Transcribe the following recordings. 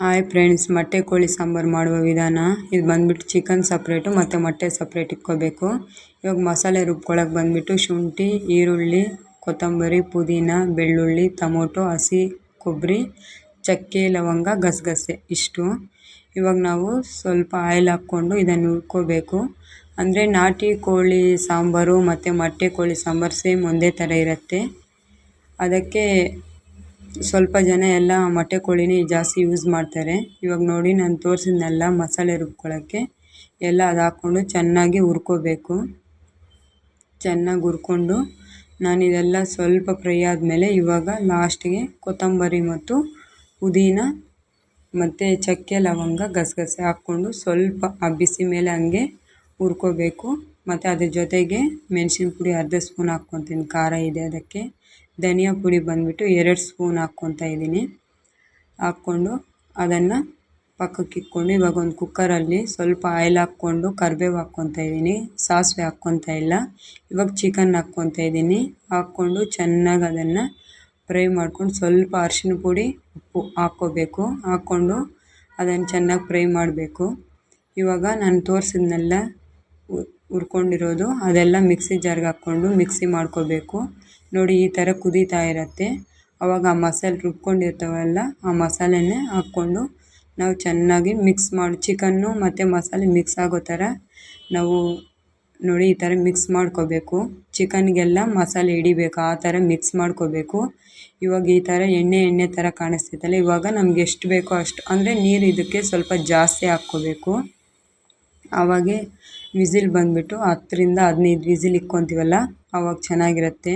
Hi friends, ಮೊಟ್ಟೆ ಕೋಳಿ ಸಾಂಬಾರು ಮಾಡುವ ವಿಧಾನ. ಇದು ಬಂದ್ಬಿಟ್ಟು ಚಿಕನ್ ಸಪ್ರೇಟು, ಮತ್ತು ಮೊಟ್ಟೆ ಸಪ್ರೇಟ್ ಇಟ್ಕೋಬೇಕು. ಇವಾಗ ಮಸಾಲೆ ರುಬ್ಕೊಳಕ್ಕೆ ಬಂದ್ಬಿಟ್ಟು ಶುಂಠಿ, ಈರುಳ್ಳಿ, ಕೊತ್ತಂಬರಿ, ಪುದೀನ, ಬೆಳ್ಳುಳ್ಳಿ, ಟೊಮೊಟೊ, ಹಸಿ ಕೊಬ್ಬರಿ, ಚಕ್ಕೆ, ಲವಂಗ, ಗಸಗಸೆ ಇಷ್ಟು. ಇವಾಗ ನಾವು ಸ್ವಲ್ಪ ಆಯಿಲ್ ಹಾಕ್ಕೊಂಡು ಇದನ್ನು ಹುರ್ಕೋಬೇಕು. ಅಂದರೆ ನಾಟಿ ಕೋಳಿ ಸಾಂಬಾರು ಮತ್ತು ಮೊಟ್ಟೆ ಕೋಳಿ ಸಾಂಬಾರು ಸೇಮ್ ಒಂದೇ ಥರ ಇರುತ್ತೆ. ಅದಕ್ಕೆ ಸ್ವಲ್ಪ ಜನ ಎಲ್ಲ ಮೊಟ್ಟೆ ಕೋಳಿನೇ ಜಾಸ್ತಿ ಯೂಸ್ ಮಾಡ್ತಾರೆ. ಇವಾಗ ನೋಡಿ ನಾನು ತೋರಿಸಿದ್ನೆಲ್ಲ ಮಸಾಲೆ ರುಬ್ಕೊಳ್ಳೋಕ್ಕೆ ಎಲ್ಲ ಅದು ಹಾಕ್ಕೊಂಡು ಚೆನ್ನಾಗಿ ಹುರ್ಕೋಬೇಕು. ಚೆನ್ನಾಗಿ ಹುರ್ಕೊಂಡು ನಾನು ಇದೆಲ್ಲ ಸ್ವಲ್ಪ ಫ್ರೈ ಆದಮೇಲೆ ಇವಾಗ ಲಾಸ್ಟಿಗೆ ಕೊತ್ತಂಬರಿ ಮತ್ತು ಪುದೀನ ಮತ್ತು ಚಕ್ಕೆ ಲವಂಗ ಗಸಗಸೆ ಹಾಕ್ಕೊಂಡು ಸ್ವಲ್ಪ ಆ ಬಿಸಿ ಮೇಲೆ ಹಂಗೆ ಹುರ್ಕೋಬೇಕು. ಮತ್ತು ಅದ್ರ ಜೊತೆಗೆ ಮೆಣಸಿನ ಪುಡಿ ಅರ್ಧ ಸ್ಪೂನ್ ಹಾಕ್ಕೊತೀನಿ. ಖಾರ ಇದೆ ಅದಕ್ಕೆ. ಧನಿಯಾ ಪುಡಿ ಬಂದುಬಿಟ್ಟು ಎರಡು ಸ್ಪೂನ್ ಹಾಕ್ಕೊತಾ ಇದ್ದೀನಿ. ಹಾಕ್ಕೊಂಡು ಅದನ್ನು ಪಕ್ಕಕ್ಕೆ ಇಟ್ಕೊಂಡು ಇವಾಗ ಒಂದು ಕುಕ್ಕರಲ್ಲಿ ಸ್ವಲ್ಪ ಆಯಿಲ್ ಹಾಕ್ಕೊಂಡು ಕರ್ಬೇವು ಹಾಕ್ಕೊತಾ ಇದ್ದೀನಿ. ಸಾಸಿವೆ ಹಾಕ್ಕೊತಾ ಇಲ್ಲ. ಇವಾಗ ಚಿಕನ್ ಹಾಕ್ಕೊತಾ ಇದ್ದೀನಿ. ಹಾಕ್ಕೊಂಡು ಚೆನ್ನಾಗಿ ಅದನ್ನು ಫ್ರೈ ಮಾಡ್ಕೊಂಡು ಸ್ವಲ್ಪ ಅರಿಶಿನ ಪುಡಿ, ಉಪ್ಪು ಹಾಕ್ಕೋಬೇಕು. ಹಾಕ್ಕೊಂಡು ಅದನ್ನು ಚೆನ್ನಾಗಿ ಫ್ರೈ ಮಾಡಬೇಕು. ಇವಾಗ ನಾನು ತೋರಿಸಿದ್ನೆಲ್ಲ ಹುರ್ಕೊಂಡಿರೋದು. ಅದೆಲ್ಲ ಮಿಕ್ಸಿ ಜಾರ್ಗೆ ಹಾಕ್ಕೊಂಡು ಮಿಕ್ಸಿ ಮಾಡ್ಕೋಬೇಕು. ನೋಡಿ, ಈ ಥರ ಕುದೀತಾ ಇರುತ್ತೆ. ಆವಾಗ ಆ ಮಸಾಲೆ ರುಬ್ಕೊಂಡಿರ್ತಾವಲ್ಲ, ಆ ಮಸಾಲೆನೇ ಹಾಕ್ಕೊಂಡು ನಾವು ಚೆನ್ನಾಗಿ ಮಿಕ್ಸ್ ಮಾಡಿ, ಚಿಕನ್ನು ಮತ್ತು ಮಸಾಲೆ ಮಿಕ್ಸ್ ಆಗೋ ಥರ ನಾವು ನೋಡಿ, ಈ ಥರ ಮಿಕ್ಸ್ ಮಾಡ್ಕೋಬೇಕು. ಚಿಕನ್ಗೆಲ್ಲ ಮಸಾಲೆ ಹಿಡಿಬೇಕು, ಆ ಥರ ಮಿಕ್ಸ್ ಮಾಡ್ಕೋಬೇಕು. ಇವಾಗ ಈ ಥರ ಎಣ್ಣೆ ಎಣ್ಣೆ ಥರ ಕಾಣಿಸ್ತೈತಲ್ಲ ಇವಾಗ ನಮ್ಗೆ ಎಷ್ಟು ಬೇಕೋ ಅಷ್ಟು, ಅಂದರೆ ನೀರು ಇದಕ್ಕೆ ಸ್ವಲ್ಪ ಜಾಸ್ತಿ ಹಾಕ್ಕೋಬೇಕು. ಆವಾಗೆ ವಿಸಿಲ್ ಬಂದುಬಿಟ್ಟು ಹತ್ತರಿಂದ ಹದಿನೈದು ವಿಸಿಲ್ ಇಕ್ಕೊತೀವಲ್ಲ, ಆವಾಗ ಚೆನ್ನಾಗಿರುತ್ತೆ.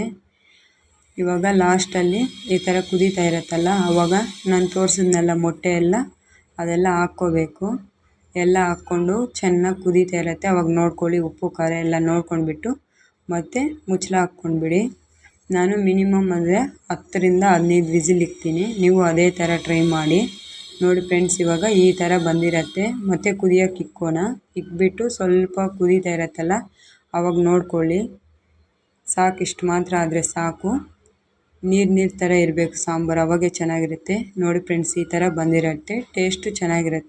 ಇವಾಗ ಲಾಸ್ಟಲ್ಲಿ ಈ ಥರ ಕುದೀತಾ ಇರುತ್ತಲ್ಲ, ಆವಾಗ ನಾನು ತೋರಿಸಿದ್ನಲ್ಲ ಮೊಟ್ಟೆ ಎಲ್ಲ, ಅದೆಲ್ಲ ಹಾಕ್ಕೋಬೇಕು. ಎಲ್ಲ ಹಾಕ್ಕೊಂಡು ಚೆನ್ನಾಗಿ ಕುದೀತಾ ಇರುತ್ತೆ. ಅವಾಗ ನೋಡ್ಕೊಳ್ಳಿ, ಉಪ್ಪು, ಖಾರ ಎಲ್ಲ ನೋಡ್ಕೊಂಡ್ಬಿಟ್ಟು ಮತ್ತು ಮುಚ್ಚಳ ಹಾಕ್ಕೊಂಡ್ಬಿಡಿ. ನಾನು ಮಿನಿಮಮ್ ಅಂದರೆ ಹತ್ತರಿಂದ ಹದಿನೈದು ವಿಸಿಲ್ ಇಕ್ತೀನಿ. ನೀವು ಅದೇ ಥರ ಟ್ರೈ ಮಾಡಿ. ನೋಡಿ ಫ್ರೆಂಡ್ಸ್, ಇವಾಗ ಈ ಥರ ಬಂದಿರತ್ತೆ. ಮತ್ತೆ ಕುದಿಯೋಕೆ ಇಕ್ಕೋಣ ಇಕ್ಬಿಟ್ಟು ಸ್ವಲ್ಪ ಕುದೀತಾ ಇರತ್ತಲ್ಲ ಆವಾಗ ನೋಡ್ಕೊಳ್ಳಿ. ಸಾಕು ಇಷ್ಟು ಮಾತ್ರ ಆದರೆ ಸಾಕು. ನೀರು ನೀರು ಥರ ಇರಬೇಕು ಸಾಂಬಾರು, ಅವಾಗೆ ಚೆನ್ನಾಗಿರುತ್ತೆ. ನೋಡಿ ಫ್ರೆಂಡ್ಸ್, ಈ ಥರ ಬಂದಿರತ್ತೆ. ಟೇಸ್ಟು ಚೆನ್ನಾಗಿರುತ್ತೆ.